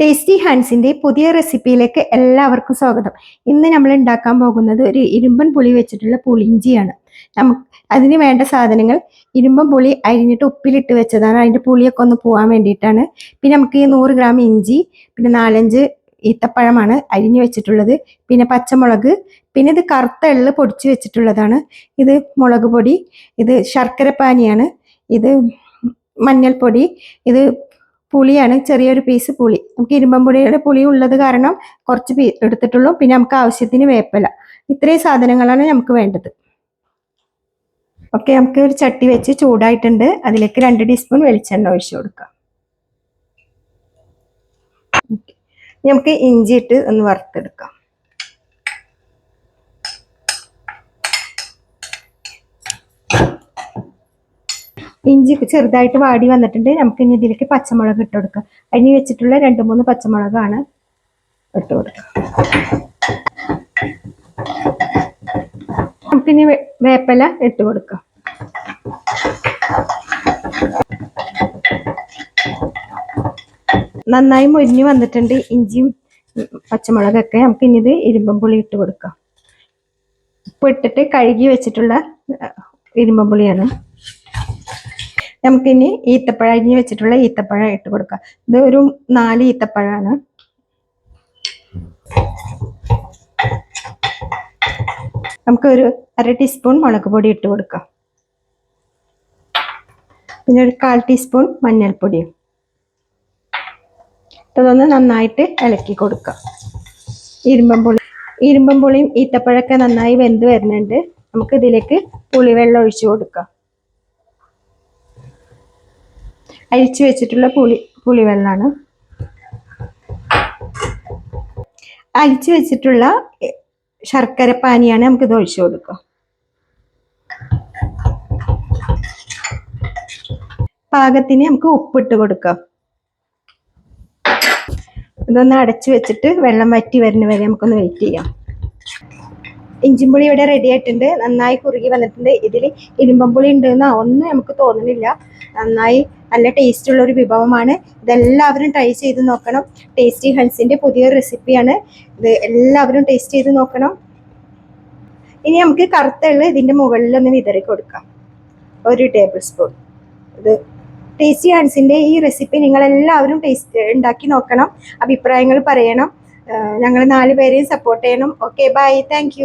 Tasty ഹാൻഡ്സിന്റെ പുതിയ റെസിപ്പിയിലേക്ക് എല്ലാവർക്കും സ്വാഗതം. ഇന്ന് നമ്മൾ ഉണ്ടാക്കാൻ പോകുന്നത് ഒരു ഇരുമ്പൻ പുളി വെച്ചിട്ടുള്ള പുളിഞ്ചിയാണ് നമുക്ക് അതിന് വേണ്ട സാധനങ്ങൾ ഇരുമ്പൻ പുളി അരിഞ്ഞിട്ട് ഉപ്പിലിട്ട് വെച്ചതാണ്. അതിന്റെ പുളിയൊക്കെ ഒന്ന് പോകാൻ വേണ്ടിയിട്ടാണ്. പിന്നെ നമുക്ക് ഈ നൂറ് ഗ്രാം ഇഞ്ചി പിന്നെ നാലഞ്ച് ഈത്തപ്പഴമാണ് അരിഞ്ഞു വെച്ചിട്ടുള്ളത്. പിന്നെ പച്ചമുളക് പിന്നെ ഇത് കറുത്ത എള്ള് പൊടിച്ച് വെച്ചിട്ടുള്ളതാണ്. ഇത് മുളക് പൊടി ഇത് ശർക്കരപ്പാനിയാണ് ഇത് മഞ്ഞൾപ്പൊടി ഇത് പുളിയാണ് ചെറിയൊരു പീസ് പുളി. നമുക്ക് ഇരുമ്പൻ പുളിയുടെ പുളി ഉള്ളത് കാരണം കുറച്ച് എടുത്തിട്ടുള്ളൂ. പിന്നെ നമുക്ക് ആവശ്യത്തിന് വേപ്പില. ഇത്രയും സാധനങ്ങളാണ് നമുക്ക് വേണ്ടത്. ഓക്കെ നമുക്ക് ഒരു ചട്ടി വെച്ച് ചൂടായിട്ടുണ്ട്. അതിലേക്ക് രണ്ട് ടീസ്പൂൺ വെളിച്ചെണ്ണ ഒഴിച്ചു കൊടുക്കാം. നമുക്ക് ഇഞ്ചി ഇട്ട് ഒന്ന് വറുത്തെടുക്കാം. ഇഞ്ചി ചെറുതായിട്ട് വാടി വന്നിട്ടുണ്ട്. നമുക്ക് ഇനി ഇതിലേക്ക് പച്ചമുളക് ഇട്ട് കൊടുക്കാം. അതിന് വെച്ചിട്ടുള്ള രണ്ട് മൂന്ന് പച്ചമുളകാണ് ഇട്ട് കൊടുക്കുക നമുക്കിനി വേപ്പില ഇട്ട് കൊടുക്കാം. നന്നായി മൊരിഞ്ഞു വന്നിട്ടുണ്ട് ഇഞ്ചിയും പച്ചമുളകൊക്കെ. നമുക്ക് ഇനി ഇത് ഇരുമ്പം പുളി ഇട്ട് കൊടുക്കാം. ഉപ്പ് ഇട്ടിട്ട് കഴുകി വെച്ചിട്ടുള്ള ഇരുമ്പം പുളിയാണ്. നമുക്കിനി ഈത്തപ്പഴം അരിഞ്ഞ് വെച്ചിട്ടുള്ള ഈത്തപ്പഴം ഇട്ട് കൊടുക്കാം. ഇത് ഒരു നാല് ഈത്തപ്പഴമാണ് നമുക്ക് ഒരു അര ടീസ്പൂൺ മുളക് പൊടി ഇട്ട് കൊടുക്കാം. പിന്നെ ഒരു കാൽ ടീസ്പൂൺ മഞ്ഞൾപ്പൊടിയും ഇതൊന്ന് നന്നായിട്ട് ഇളക്കി കൊടുക്കുക ഇരുമ്പം പുളി ഇരുമ്പം പുളിയും ഈത്തപ്പഴമൊക്കെ നന്നായി വെന്ത് വരുന്നുണ്ട്. നമുക്ക് ഇതിലേക്ക് പുളിവെള്ളം ഒഴിച്ചു കൊടുക്കാം. അരിച്ചു വെച്ചിട്ടുള്ള പുളി പുളിവെള്ളമാണ് അരിച്ചു വെച്ചിട്ടുള്ള ശർക്കര പാനിയാണ് നമുക്ക് ഇത് ഒഴിച്ചു കൊടുക്കാം പാകത്തിന് നമുക്ക് ഉപ്പിട്ട് കൊടുക്കാം. ഇതൊന്ന് അടച്ചു വെച്ചിട്ട് വെള്ളം വറ്റി വരുന്ന വരെ നമുക്കൊന്ന് വെയിറ്റ് ചെയ്യാം. ഇഞ്ചിമ്പുളി ഇവിടെ റെഡി ആയിട്ടുണ്ട്. നന്നായി കുറുകി വന്നിട്ടുണ്ട്. ഇതിൽ ഇരുമ്പമ്പുളി ഉണ്ടെന്ന് ഒന്നും നമുക്ക് തോന്നുന്നില്ല നന്നായി നല്ല ടേസ്റ്റ് ഉള്ള ഒരു വിഭവമാണ്. ഇതെല്ലാവരും ട്രൈ ചെയ്ത് നോക്കണം. ടേസ്റ്റി ഹെൽസിന്റെ പുതിയൊരു റെസിപ്പിയാണ് ഇത് എല്ലാവരും ടേസ്റ്റ് ചെയ്ത് നോക്കണം. ഇനി നമുക്ക് കറുത്ത ഇതിന്റെ ഒന്ന് വിതറി കൊടുക്കാം. ഒരു ടേബിൾ സ്പൂൺ ഇത് ടേസ്റ്റി ഹൺസിന്റെ ഈ റെസിപ്പി നിങ്ങളെല്ലാവരും ടേസ്റ്റ് ഉണ്ടാക്കി നോക്കണം. അഭിപ്രായങ്ങൾ പറയണം. ഞങ്ങൾ നാല് പേരെയും സപ്പോർട്ട് ചെയ്യണം. Okay bye thank